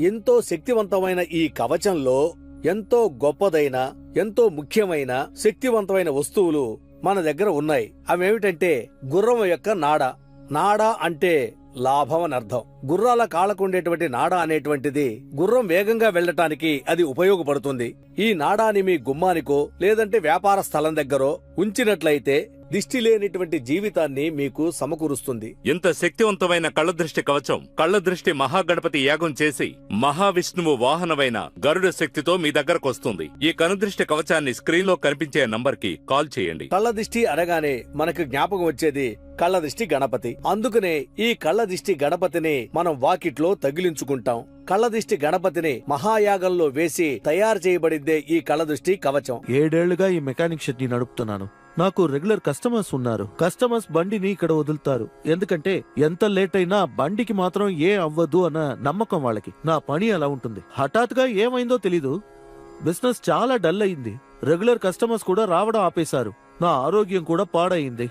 ఎంతో శక్తివంతమైన ఈ కవచంలో ఎంతో గొప్పదైన ఎంతో ముఖ్యమైన శక్తివంతమైన వస్తువులు మన దగ్గర ఉన్నాయి. అవేమిటంటే గుర్రం యొక్క నాడ. నాడ అంటే లాభం అని అర్థం. గుర్రాల కాళ్ళకుండేటువంటి నాడ అనేటువంటిది గుర్రం వేగంగా వెళ్ళటానికి అది ఉపయోగపడుతుంది. ఈ నాడాని మీ గుమ్మానికో లేదంటే వ్యాపార స్థలం దగ్గరో ఉంచినట్లయితే దిష్టి లేనిటువంటి జీవితాన్ని మీకు సమకూరుస్తుంది. ఇంత శక్తివంతమైన కళ్ళదృష్టి కవచం కళ్ళదృష్టి మహాగణపతి యాగం చేసి మహావిష్ణువు వాహనమైన గరుడ శక్తితో మీ దగ్గరకు వస్తుంది. ఈ కనుదృష్టి కవచాన్ని స్క్రీన్లో కనిపించే నంబర్కి కాల్ చేయండి. కళ్ళ దిష్టి అనగానే మనకు జ్ఞాపకం వచ్చేది కళ్ళ దిష్టి గణపతి. అందుకనే ఈ కళ్ళ దిష్టి గణపతిని మనం వాకిట్లో తగిలించుకుంటాం. కళ్ళ దిష్టి గణపతిని మహాయాగంలో వేసి తయారు చేయబడిందే ఈ కళ్ళ దిష్టి కవచం. ఏడేళ్ళుగా ఈ మెకానిక్ షెడ్ని నడుపుతున్నాను. నాకు రెగ్యులర్ కస్టమర్స్ ఉన్నారు. కస్టమర్స్ బండిని ఇక్కడ వదులుతారు. ఎందుకంటే ఎంత లేట్ అయినా బండికి మాత్రం ఏ అవ్వదు అన్న నమ్మకం వాళ్ళకి. నా పని అలా ఉంటుంది. హఠాత్గా ఏమైందో తెలీదు. బిజినెస్ చాలా డల్ అయింది. రెగ్యులర్ కస్టమర్స్ కూడా రావడం ఆపేశారు. నా ఆరోగ్యం కూడా పాడైంది.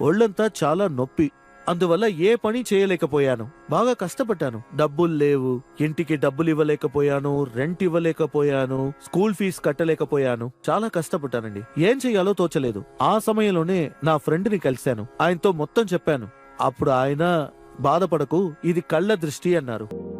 ఒళ్ళంతా చాలా నొప్పి. అందువల్ల ఏ పని చేయలేకపోయాను. బాగా కష్టపడ్డాను. డబ్బులు లేవు. ఇంటికి డబ్బులు ఇవ్వలేకపోయాను. రెంట్ ఇవ్వలేకపోయాను. స్కూల్ ఫీజు కట్టలేకపోయాను. చాలా కష్టపడ్డానండి. ఏం చెయ్యాలో తోచలేదు. ఆ సమయంలోనే నా ఫ్రెండ్ని కలిశాను. ఆయనతో మొత్తం చెప్పాను. అప్పుడు ఆయన బాధపడకు ఇది కళ్ళ దృష్టి అన్నారు.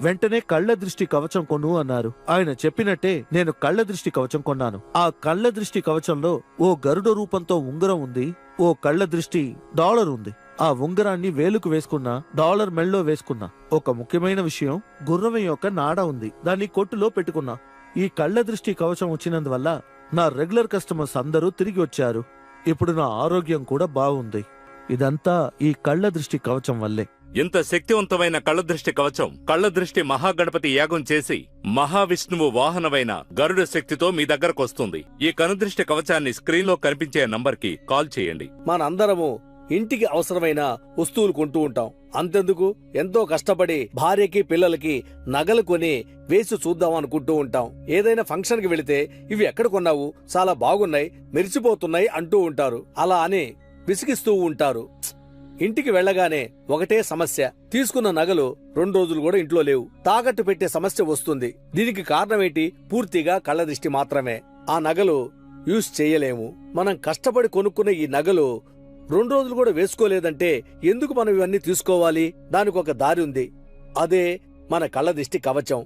వెంటనే కళ్ళ దృష్టి కవచం కొను అన్నారు. ఆయన చెప్పినట్టే నేను కళ్ళ దృష్టి కవచం కొన్నాను. ఆ కళ్ళ దృష్టి కవచంలో ఓ గరుడ రూపంతో ఉంగరం ఉంది ఓ కళ్ళ దృష్టి డాలర్ ఉంది. ఆ ఉంగరాన్ని వేలుకు వేసుకున్నా డాలర్ మెళ్ళో వేసుకున్నా. ఒక ముఖ్యమైన విషయం గుర్రం యొక్క నాడ ఉంది. దాన్ని కొట్టులో పెట్టుకున్నా. ఈ కళ్ళ దృష్టి కవచం వచ్చినందువల్ల నా రెగ్యులర్ కస్టమర్స్ అందరూ తిరిగి వచ్చారు. ఇప్పుడు నా ఆరోగ్యం కూడా బాగుంది. ఇదంతా ఈ కళ్ళ దృష్టి కవచం వల్లే. ఇంత శక్తివంతమైన కళ్ళదృష్టి కవచం కళ్ళదృష్టి మహాగణపతి యాగం చేసి మహావిష్ణువు వాహనమైన గరుడ శక్తితో మీ దగ్గరకొస్తుంది ఈ కనుదృష్టి కవచాన్ని స్క్రీన్లో కనిపించే నంబర్కి కాల్ చేయండి. మనందరము ఇంటికి అవసరమైన వస్తువులు కొంటూ ఉంటాం. అంతెందుకు? ఎంతో కష్టపడి భార్యకి పిల్లలకి నగలు కొని వేసి చూద్దాం అనుకుంటూ ఉంటాం. ఏదైనా ఫంక్షన్కి వెళితే ఇవి ఎక్కడ కొన్నావు? చాలా బాగున్నాయి మెరిసిపోతున్నాయి అంటూ ఉంటారు. అలా అని విసిగిస్తూ ఉంటారు. ఇంటికి వెళ్ళగానే ఒకటే సమస్య. తీసుకున్న నగలు రెండు రోజులు కూడా ఇంట్లో లేవు. తాకట్టు పెట్టే సమస్య వస్తుంది. దీనికి కారణమేంటి? పూర్తిగా కళ్ళ దృష్టి మాత్రమే. ఆ నగలు యూజ్ చేయలేము. మనం కష్టపడి కొనుక్కునే ఈ నగలు రెండు రోజులు కూడా వేసుకోలేదంటే ఎందుకు మనం ఇవన్నీ తీసుకోవాలి? దానికి ఒక దారి ఉంది. అదే మన కళ్ళ దిష్టి కవచం.